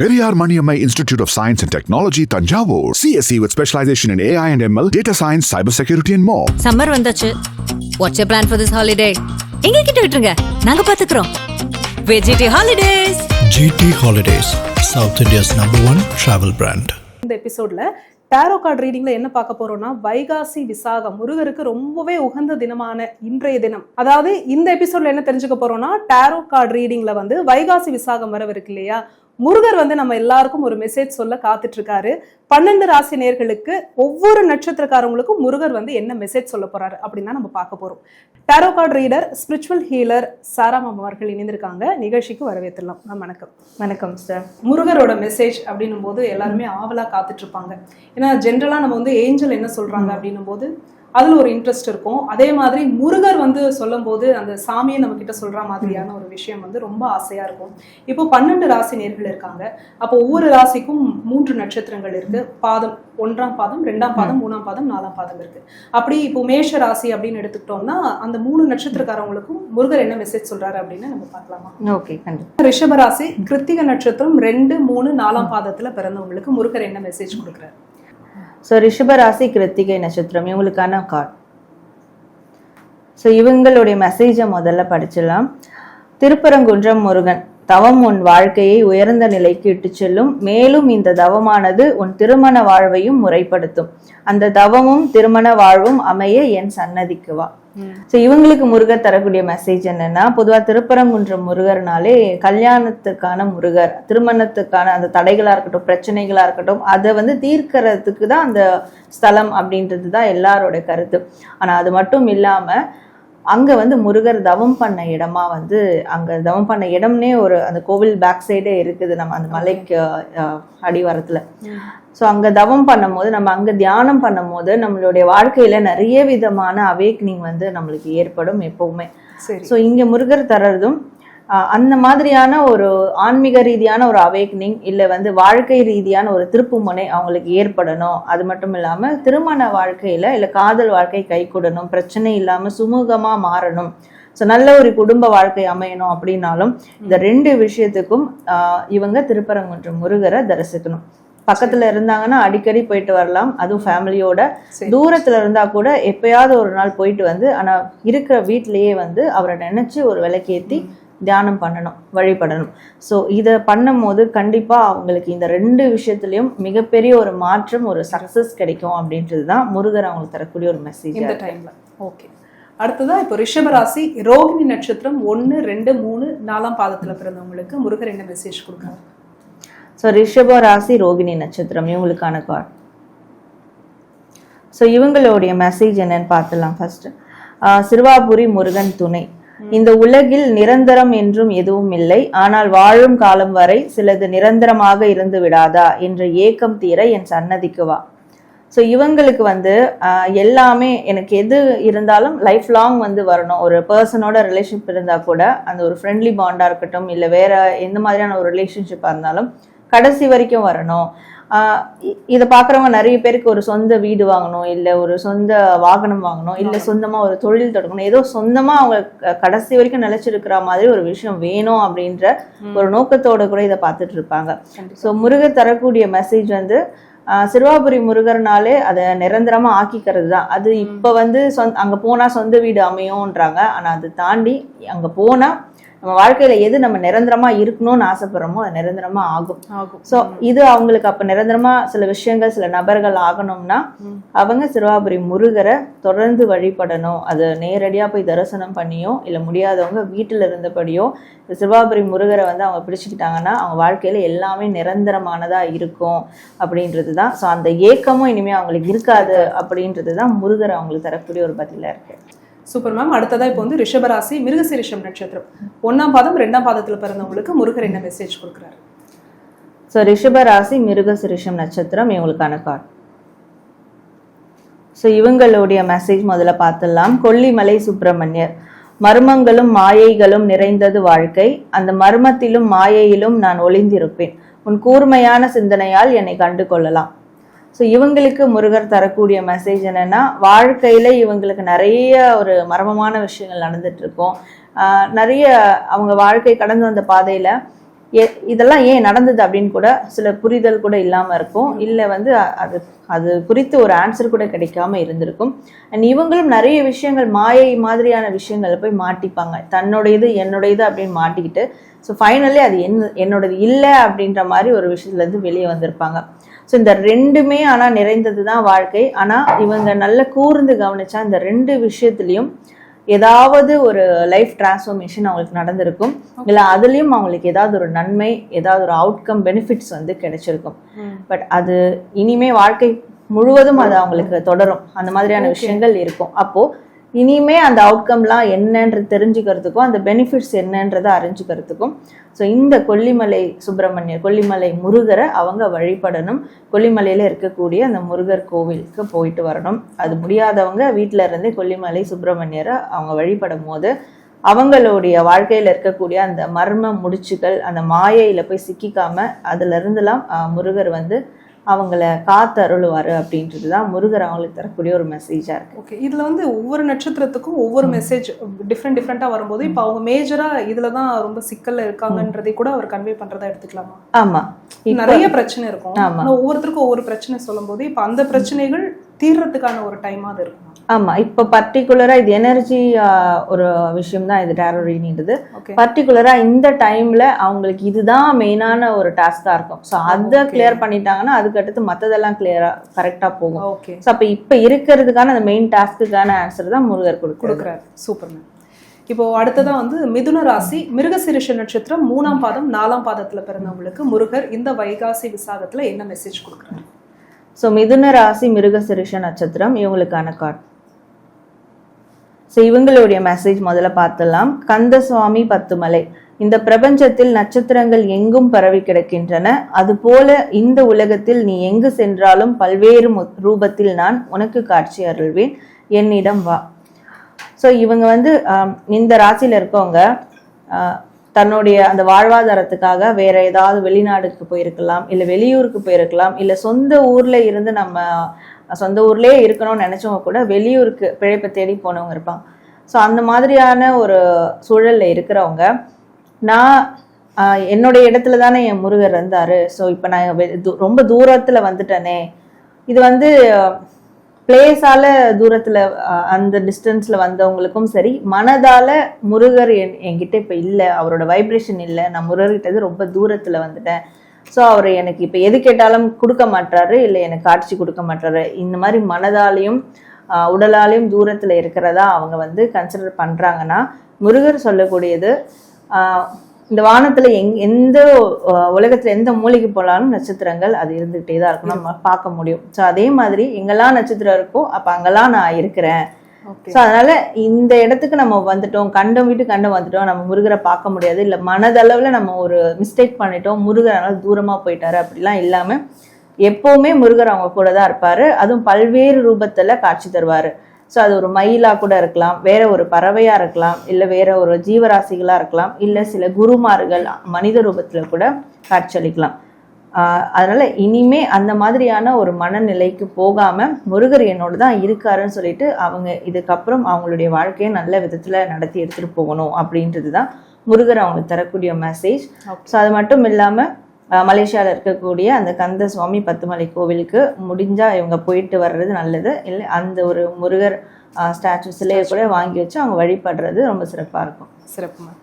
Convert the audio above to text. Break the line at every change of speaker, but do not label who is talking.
Periyar Maniammai Institute of Science and Technology, Tanjavur. CSE with specialization in AI and ML, data science, cybersecurity, and more.
Summer வந்தாச்சு. What's plan for this holiday எங்க கிட்ட விட்டுருங்க. நாங்க பாத்துக்கிறோம். வெஜிடி holidays
GT Holidays, South India's number one travel brand.
இந்த எபிசோட்ல tarot card ரீடிங்ல என்ன பார்க்க போறோம்னா வைகாசி விசாகம். முருகருக்கு ரொம்பவே உகந்த தினமான இன்றைய தினம். அதாவது இந்த எபிசோட்ல என்ன தெரிஞ்சுக்க போறோம்னா டேரோ கார்டு ரீடிங்ல வந்து வைகாசி விசாகம் வரவிருக்கு இல்லையா? முருகர் வந்து நம்ம எல்லாருக்கும் ஒரு மெசேஜ் சொல்ல காத்துட்டு இருக்காரு. பன்னெண்டு ராசி நேர்களுக்கு ஒவ்வொரு நட்சத்திரக்காரங்களுக்கும் முருகர் வந்து என்ன மெசேஜ் சொல்ல போறாரு அப்படின்னு நம்ம பார்க்க போறோம். Tarot card reader spiritual healer சாராமம் அவர்கள் இணைந்திருக்காங்க. நிகழ்ச்சிக்கு வரவேற்றலாம் வணக்கம்.
வணக்கம் சார்
முருகரோட மெசேஜ் அப்படின்னும் போது எல்லாருமே ஆவலா காத்துட்டு இருப்பாங்க. ஏன்னா ஜென்ரலா நம்ம வந்து ஏஞ்சல் என்ன சொல்றாங்க அப்படின்னும் போது அதுல ஒரு இன்ட்ரெஸ்ட் இருக்கும். அதே மாதிரி முருகர் வந்து சொல்லும் போது அந்த சாமியை நம்ம கிட்ட சொல்ற மாதிரியான ஒரு விஷயம் வந்து ரொம்ப ஆசையா இருக்கும். இப்போ பன்னெண்டு ராசி நேர்கள் இருக்காங்க. அப்போ ஒவ்வொரு ராசிக்கும் மூன்று நட்சத்திரங்கள் இருக்கு. பாதம் ஒன்றாம் பாதம் ரெண்டாம் பாதம் மூணாம் பாதம் நாலாம் பாதம் இருக்கு. அப்படி இப்போ மேஷ ராசி அப்படின்னு எடுத்துக்கிட்டோம்னா அந்த மூணு நட்சத்திரக்காரவங்களுக்கும் முருகர் என்ன மெசேஜ் சொல்றாரு அப்படின்னு நம்ம பார்க்கலாமா?
ஓகே கண்டிப்பா.
ரிஷபராசி கிருத்திக நட்சத்திரம் ரெண்டு மூணு நாலாம் பாதத்துல பிறந்தவங்களுக்கு முருகர் என்ன மெசேஜ் கொடுக்குறாரு?
ஸோ ரிஷபராசி கிருத்திகை நட்சத்திரம் இவங்களுக்கான கார்டு ஸோ இவங்களுடைய மெசேஜை முதல்ல படிச்சிடலாம். திருப்பரங்குன்றம் முருகன். தவம் உன் வாழ்க்கையை உயர்ந்த நிலைக்கு இட்டுச் செல்லும். மேலும் இந்த தவமானது உன் திருமண வாழ்வையும் முறைப்படுத்தும். அந்த தவமும் திருமண வாழ்வும் அமைய என் சன்னதிக்கு வா. ஸோ இவங்களுக்கு முருகர் தரக்கூடிய மெசேஜ் என்னன்னா பொதுவாக திருப்பரங்குன்றம் முருகர்னாலே கல்யாணத்துக்கான முருகர் திருமணத்துக்கான அந்த தடைகளா இருக்கட்டும் பிரச்சனைகளா இருக்கட்டும் அதை வந்து தீர்க்கறதுக்கு தான் அந்த ஸ்தலம் அப்படின்றது தான் எல்லாரோட கருத்து. ஆனா அது மட்டும் இல்லாம அங்க வந்து முருகர் தவம் பண்ண இடமா வந்து அங்க தவம் பண்ண இடம்னே ஒரு அந்த கோவில் பேக் சைடே இருக்குது நம்ம அந்த மலைக்கு அடிவாரத்துல. ஸோ அங்கே தவம் பண்ணும்போது நம்ம அங்கே தியானம் பண்ணும்போது நம்மளுடைய வாழ்க்கையில் நிறைய விதமான அவேக்னிங் வந்து நம்மளுக்கு ஏற்படும் எப்பவுமே. ஸோ இங்கே முருகர் தர்றதும் அந்த மாதிரியான ஒரு ஆன்மீக ரீதியான ஒரு அவேக்னிங் இல்லை வந்து வாழ்க்கை ரீதியான ஒரு திருப்புமுனை அவங்களுக்கு ஏற்படணும். அது மட்டும் இல்லாமல் திருமண வாழ்க்கையில் இல்லை காதல் வாழ்க்கை கைகூடணும் பிரச்சனை இல்லாமல் சுமூகமாக மாறணும். ஸோ நல்ல ஒரு குடும்ப வாழ்க்கை அமையணும் அப்படின்னாலும் இந்த ரெண்டு விஷயத்துக்கும் ஆஹ், இவங்க திருப்பரங்குன்றம் முருகரை தரிசிக்கணும். பக்கத்துல இருந்தாங்கன்னா அடிக்கடி போயிட்டு வரலாம். அதுவும் ஃபேமிலியோட. தூரத்துல இருந்தா கூட எப்பயாவது ஒரு நாள் போயிட்டு வந்து ஆனா இருக்கிற வீட்லயே வந்து அவரை நினைச்சு ஒரு விளக்கேத்தி தியானம் பண்ணணும் வழிபடணும். ஸோ இதை பண்ணும்போது கண்டிப்பா அவங்களுக்கு இந்த ரெண்டு விஷயத்துலயும் மிகப்பெரிய ஒரு மாற்றம் ஒரு சக்சஸ் கிடைக்கும் அப்படின்றது தான் முருகர் அவங்களுக்கு தரக்கூடிய ஒரு மெசேஜ்
இந்த டைம்ல ஓகே அடுத்ததா இப்போ ரிஷபராசி ரோகிணி நட்சத்திரம் ஒன்னு ரெண்டு மூணு நாலாம் பாதத்துல பிறந்தவங்களுக்கு முருகர் என்ன மெசேஜ் கொடுக்குறாரு
ஸோ ரிஷப ராசி ரோகிணி நட்சத்திரம் இவங்களுக்கான கார்டு ஸோ இவங்களுடைய மெசேஜ் என்னன்னு பார்த்துலாம் ஃபர்ஸ்ட் சிறுவாபுரி முருகன் துணை. இந்த உலகில் நிரந்தரம் என்றும் எதுவும் இல்லை. ஆனால் வாழும் காலம் வரை சிலது நிரந்தரமாக இருந்து விடாதா என்ற ஏக்கம் தீர என் சன்னதிக்கு வா. ஸோ இவங்களுக்கு வந்து ஆஹ், எல்லாமே எனக்கு எது இருந்தாலும் லைஃப் லாங் வந்து வரணும். ஒரு பர்சனோட ரிலேஷன்ஷிப் இருந்தால் கூட அந்த ஒரு ஃப்ரெண்ட்லி பாண்டாக இருக்கட்டும் இல்லை வேற எந்த மாதிரியான ஒரு ரிலேஷன்ஷிப்பாக இருந்தாலும் கடைசி வரைக்கும் வரணும். இதை பார்க்குறவங்க நிறைய பேருக்கு ஒரு சொந்த வீடு வாங்கணும் இல்லை ஒரு சொந்த வாகனம் வாங்கணும் இல்லை சொந்தமாக ஒரு தொழில் தொடங்கணும். ஏதோ சொந்தமாக அவங்க கடைசி வரைக்கும் நிலைச்சிருக்கிற மாதிரி ஒரு விஷயம் வேணும் அப்படின்ற ஒரு நோக்கத்தோட கூட இதை பார்த்துட்டு இருப்பாங்க. ஸோ முருகர் தரக்கூடிய மெசேஜ் வந்து சிறுவாபுரி முருகர்னாலே அதை நிரந்தரமா ஆக்கிக்கிறது தான். அது இப்போ வந்து சொந்த அங்க போனா சொந்த வீடு அமையும்ன்றாங்க. ஆனா அது தாண்டி அங்க போனா நம்ம வாழ்க்கையில எது நம்ம நிரந்தரமா இருக்கணும்னு ஆசைப்படுறோமோ அது நிரந்தரமா ஆகும்.
ஆகும்.
ஸோ இது அவங்களுக்கு அப்ப நிரந்தரமா சில விஷயங்கள் சில நபர்கள் ஆகணும்னா அவங்க சிறுவாபுரி முருகரை தொடர்ந்து வழிபடணும். அது நேரடியா போய் தரிசனம் பண்ணியோ இல்ல முடியாதவங்க வீட்டுல இருந்தபடியோ சிறுவாபுரி முருகரை வந்து அவங்க பிடிச்சுக்கிட்டாங்கன்னா அவங்க வாழ்க்கையில எல்லாமே நிரந்தரமானதா இருக்கும் அப்படின்றது தான் ஸோ அந்த ஏக்கமும் இனிமே அவங்களுக்கு இருக்காது அப்படின்றது தான் முருகர் அவங்களுக்கு தரக்கூடிய ஒரு பதிலா இருக்கு.
Super ma'am. அடுத்ததா இப்போ வந்து ரிஷபராசி மிருகசீரிஷம் நட்சத்திரம். ஒன்னாம் பாதம் ரெண்டாம் பாதத்துல பிறந்தவங்களுக்கு முருகர் என்ன மெசேஜ் கொடுக்குறாரு?
ஸோ ரிஷபராசி மிருக சிரிஷம் நட்சத்திரம் இவங்களுக்கான கார்டு ஸோ இவங்களுடைய மெசேஜ் முதல்ல பார்த்துடலாம். கொல்லிமலை சுப்பிரமணியர். மர்மங்களும் மாயைகளும் நிறைந்தது வாழ்க்கை. அந்த மர்மத்திலும் மாயையிலும் நான் ஒளிந்திருப்பேன். உன் கூர்மையான சிந்தனையால் என்னை கண்டு கொள்ளலாம் ஸோ இவங்களுக்கு முருகர் தரக்கூடிய மெசேஜ் என்னன்னா வாழ்க்கையில இவங்களுக்கு நிறைய ஒரு மர்மமான விஷயங்கள் நடந்துட்டு இருக்கும் ஆஹ் நிறைய அவங்க வாழ்க்கை கடந்து வந்த பாதையில எ- இதெல்லாம் ஏன் நடந்தது அப்படின்னு கூட சில புரிதல் கூட இல்லாம இருக்கும். இல்ல வந்து அது அது குறித்து ஒரு ஆன்சர் கூட கிடைக்காம இருந்திருக்கும். அண்ட் இவங்களும் நிறைய விஷயங்கள் மாயை மாதிரியான விஷயங்களை போய் மாட்டிப்பாங்க. தன்னுடையது என்னுடையது அப்படின்னு மாட்டிக்கிட்டு ஸோ ஃபைனலி அது என்ன என்னோடது இல்லை அப்படின்ற மாதிரி ஒரு விஷயத்துல இருந்து வெளியே வந்திருப்பாங்க. ஸோ இந்த ரெண்டுமே ஆனால் நிறைந்தது தான் வாழ்க்கை. ஆனால் இவங்க நல்ல கூர்ந்து கவனிச்சா இந்த ரெண்டு விஷயத்துலையும் ஏதாவது ஒரு லைஃப் டிரான்ஸ்ஃபர்மேஷன் அவங்களுக்கு நடந்திருக்கும். இல்லை அதுலேயும் அவங்களுக்கு ஏதாவது ஒரு நன்மை ஏதாவது ஒரு அவுட்கம் பெனிஃபிட்ஸ் வந்து கிடைச்சிருக்கும். பட் அது இனிமே வாழ்க்கை முழுவதும் அது அவங்களுக்கு தொடரும். அந்த மாதிரியான விஷயங்கள் இருக்கும். அப்போ இனிமே அந்த அவுட்கம்லாம் என்னன்றது தெரிஞ்சுக்கிறதுக்கும் அந்த பெனிஃபிட்ஸ் என்னன்றதை அறிஞ்சுக்கிறதுக்கும். ஸோ இந்த கொல்லிமலை சுப்பிரமணியர் கொல்லிமலை முருகரை அவங்க வழிபடணும். கொல்லிமலையில் இருக்கக்கூடிய அந்த முருகர் கோவிலுக்கு போயிட்டு வரணும். அது முடியாதவங்க வீட்டில் இருந்தே கொல்லிமலை சுப்பிரமணியரை அவங்க வழிபடும் போது அவங்களுடைய வாழ்க்கையில் இருக்கக்கூடிய அந்த மர்ம முடிச்சுகள் அந்த மாயையில் போய் சிக்கிக்காம அதுலேருந்துலாம் முருகர் வந்து அவங்கள காத்து அருளுவாரு அப்படின்றது தான் முருகர் அவங்களுக்கு தரக்கூடிய ஒரு மெசேஜா இருக்கு.
ஓகே இதுல வந்து ஒவ்வொரு நட்சத்திரத்துக்கும் ஒவ்வொரு மெசேஜ் டிஃப்ரெண்ட் டிஃப்ரெண்டா வரும்போது இப்போ அவங்க மேஜரா இதுல தான் ரொம்ப சிக்கல்ல இருக்காங்கன்றதை கூட அவர் கன்வே பண்றதா எடுத்துக்கலாமா?
ஆமா. இப்ப-
நிறைய பிரச்சனை இருக்கும். ஒவ்வொருத்தருக்கும் ஒவ்வொரு பிரச்சனை சொல்லும்போது இப்போ அந்த பிரச்சனைகள் தீர்றதுக்கான ஒரு டைமா அது இருக்கும்.
ஆமா இப்ப பர்டிகுலரா இது எனர்ஜி ஒரு விஷயம் தான் இது டேரோ ரீடிங்கிறது
ஓகே
பர்டிகுலரா இந்த டைம்ல அவங்களுக்கு இதுதான் மெயினான ஒரு டாஸ்கா இருக்கும். ஸோ அதை. கிளியர் பண்ணிட்டாங்கன்னா அதுக்கு அடுத்து மத்ததெல்லாம் கிளியரா கரெக்டா போகும்.
ஓகே
ஸோ அப்ப இப்ப இருக்கிறதுக்கான அந்த மெயின் டாஸ்க்குக்கான ஆன்சர் தான் முருகர்
கொடுக்குறாரு. சூப்பர் மேம் இப்போ அடுத்ததா வந்து மிதுன ராசி மிருகசிரிஷ நட்சத்திரம் மூணாம் பாதம் நாலாம் பாதத்துல பிறந்தவங்களுக்கு முருகர் இந்த வைகாசி விசாகத்துல என்ன மெசேஜ் கொடுக்குறாரு?
ஸோ மிதுன ராசி மிருகசிரிஷ நட்சத்திரம் இவங்களுக்கான கார்டு ஸோ இவங்களுடைய மெசேஜ் முதல்ல பார்த்துடலாம். கந்தசுவாமி பத்துமலை. இந்த பிரபஞ்சத்தில் நட்சத்திரங்கள் எங்கும் பரவி கிடக்கின்றன. அதுபோல இந்த உலகத்தில் நீ எங்கு சென்றாலும் பல்வேறு ரூபத்தில் நான் உனக்கு காட்சி அருள்வேன். என்னிடம் வா. ஸோ இவங்க வந்து இந்த ராசியில் இருக்கவங்க தன்னுடைய அந்த வாழ்வாதாரத்துக்காக வேற ஏதாவது வெளிநாடுக்கு போயிருக்கலாம் இல்லை வெளியூருக்கு போயிருக்கலாம் இல்லை சொந்த ஊர்ல இருந்து நம்ம சொந்த ஊர்லயே இருக்கணும்னு நினைச்சவங்க கூட வெளியூருக்கு பிழைப்பை தேடி போனவங்க இருப்பாங்க. ஸோ அந்த மாதிரியான ஒரு சூழல்ல இருக்கிறவங்க நான் என்னுடைய இடத்துல தானே என் முருகர் இருந்தாரு. ஸோ இப்போ நான் வெ- ரொம்ப தூரத்துல வந்துட்டேனே. இது வந்து பிளேஸால தூரத்துல அந்த டிஸ்டன்ஸ்ல வந்தவங்களுக்கும் சரி மனதால முருகர் என்- என்கிட்ட இப்ப இல்ல அவரோட வைப்ரேஷன் இல்ல நான் முருகர்கிட்ட ரொம்ப தூரத்துல வந்துட்டேன். ஸோ அவர் எனக்கு இப்ப எது கேட்டாலும் கொடுக்க மாட்டாரு இல்லை எனக்கு காட்சி கொடுக்க மாட்டாரு இந்த மாதிரி மனதாலையும் உடலாலையும் தூரத்துல இருக்கிறதா அவங்க வந்து கன்சிடர் பண்றாங்கன்னா முருகர் சொல்லக்கூடியது ஆஹ், இந்த வானத்துல எங் எந்த உலகத்துல எந்த மூலைக்கு போனாலும் நட்சத்திரங்கள் அது இருந்துகிட்டே தான் இருக்கும். நம்ம பார்க்க முடியும். ஸோ அதே மாதிரி எங்கெல்லாம் நட்சத்திரம் இருக்கோ அப்ப அங்கெல்லாம் நான் இருக்கிறேன். ஸோ அதனால இந்த இடத்துக்கு நம்ம வந்துட்டோம். கண்டம் விட்டு கண்டம் வந்துட்டோம். நம்ம முருகரை பார்க்க முடியாது. இல்லை மனதளவில் நம்ம ஒரு மிஸ்டேக் பண்ணிட்டோம். முருகரால தூரமா போயிட்டாரு. அப்படிலாம் இல்லாம எப்பவுமே முருகர் அவங்க கூட தான் இருப்பாரு. அதுவும் பல்வேறு ரூபத்துல காட்சி தருவாரு. ஸோ அது ஒரு மயிலா கூட இருக்கலாம் வேற ஒரு பறவையா இருக்கலாம் இல்லை வேற ஒரு ஜீவராசிகளா இருக்கலாம் இல்லை சில குருமார்கள் மனித ரூபத்துல கூட காட்சியளிக்கலாம். அதனால இனிமே அந்த மாதிரியான ஒரு மனநிலைக்கு போகாம முருகர் என்னோட தான் இருக்காருன்னு சொல்லிட்டு அவங்க இதுக்கப்புறம் அவங்களுடைய வாழ்க்கையை நல்ல விதத்துல நடத்தி எடுத்துட்டு போகணும் அப்படின்றது தான் முருகர் அவங்களுக்கு தரக்கூடிய மெசேஜ் ஸோ அது மட்டும் இல்லாம மலேசியாவில் இருக்கக்கூடிய அந்த கந்த சுவாமி பத்துமலை கோவிலுக்கு முடிஞ்சால் இவங்க போயிட்டு வர்றது நல்லது. இல்லை அந்த ஒரு முருகர் ஸ்டாச்சு சிலையை கூட வாங்கி வச்சு அவங்க வழிபடுறது ரொம்ப சிறப்பாக இருக்கும்.
சிறப்பு மேம்